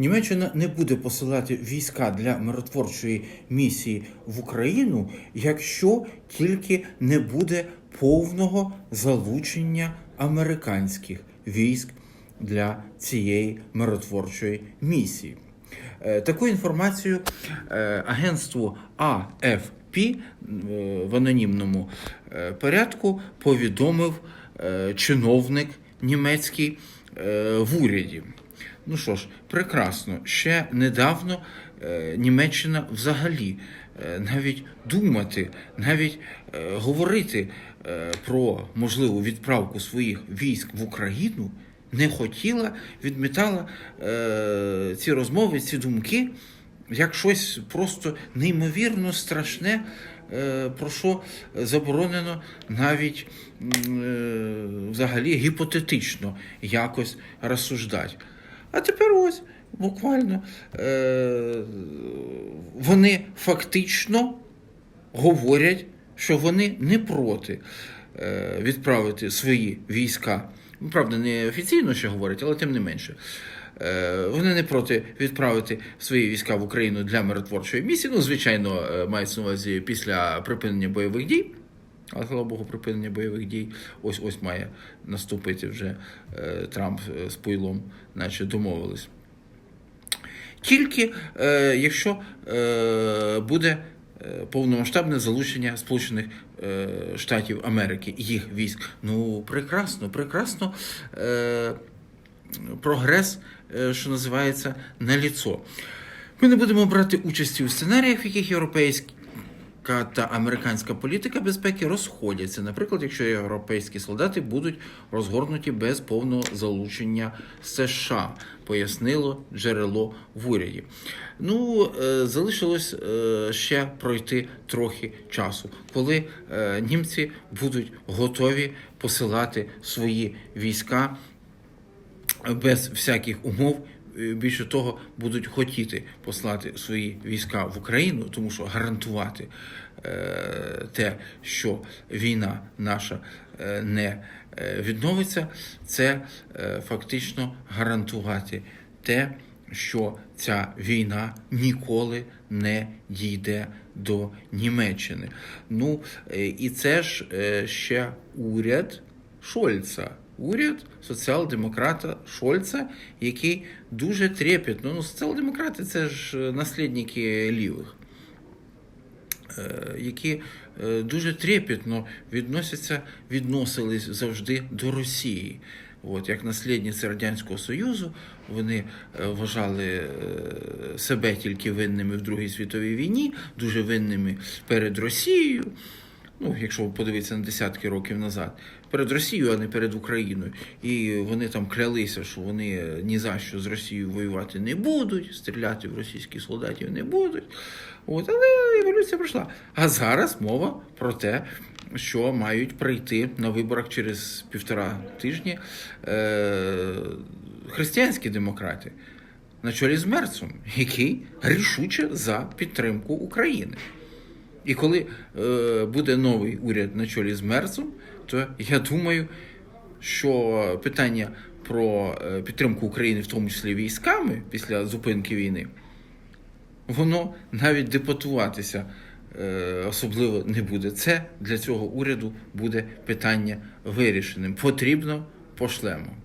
Німеччина не буде посилати війська для миротворчої місії в Україну, якщо тільки не буде повного залучення американських військ для цієї миротворчої місії. Е, Таку інформацію е, агентству АФП е, в анонімному порядку повідомив чиновник німецький в уряді. Ну що ж, прекрасно. Ще недавно е, Німеччина взагалі е, навіть думати, навіть е, говорити е, про можливу відправку своїх військ в Україну не хотіла, відмітала е, ці розмови, ці думки як щось просто неймовірно страшне, е, про що заборонено навіть е, взагалі гіпотетично якось розсуждати. А тепер ось буквально е, вони фактично говорять, що вони не проти е, відправити свої війська. Ну, правда, не офіційно ще говорять, але тим не менше. Е, Вони не проти відправити свої війська в Україну для миротворчої місії. Ну, звичайно, е, мається на увазі після припинення бойових дій. Але, слава Богу, припинення бойових дій ось ось має наступити вже е, Трамп е, з Пуйлом, наче домовились. Тільки е, якщо е, буде е, повномасштабне залучення Сполучених е, Штатів Америки, їх військ. Ну, прекрасно, прекрасно. Е, прогрес, що називається, на ліцо. Ми не будемо брати участі у сценаріях, в яких європейська та американська політика безпеки розходяться. Наприклад, якщо європейські солдати будуть розгорнуті без повного залучення США, пояснило джерело в уряді. Ну, е, залишилось е, ще пройти трохи часу, коли е, німці будуть готові посилати свої війська без всяких умов. Е, Більше того, будуть хотіти послати свої війська в Україну, тому що гарантувати е, те, що війна наша е, не відновиться, це фактично гарантувати те, що ця війна ніколи не дійде до Німеччини. Ну і це ж ще уряд Шольца. Уряд соціал-демократа Шольца, який дуже трепетно, ну, соціал-демократи це ж е, наслідники лівих, е, які е, дуже трепетно відносяться, відносились завжди до Росії. От, як наслідниці Радянського Союзу, вони вважали себе тільки винними в Другій світовій війні, дуже винними перед Росією. Ну, якщо подивитися на десятки років назад, перед Росією, а не перед Україною. І вони там клялися, що вони ні за що з Росією воювати не будуть, стріляти в російських солдатів не будуть. От, але еволюція пройшла. А зараз мова про те, що мають прийти на виборах через півтора тижні е- християнські демократи на чолі з Мерцем, який рішуче за підтримку України. І коли е, буде новий уряд на чолі з Мерцем, то я думаю, що питання про е, підтримку України, в тому числі військами після зупинки війни, воно навіть депортуватися е, особливо не буде. Це для цього уряду буде питання вирішеним. Потрібно пошлемо.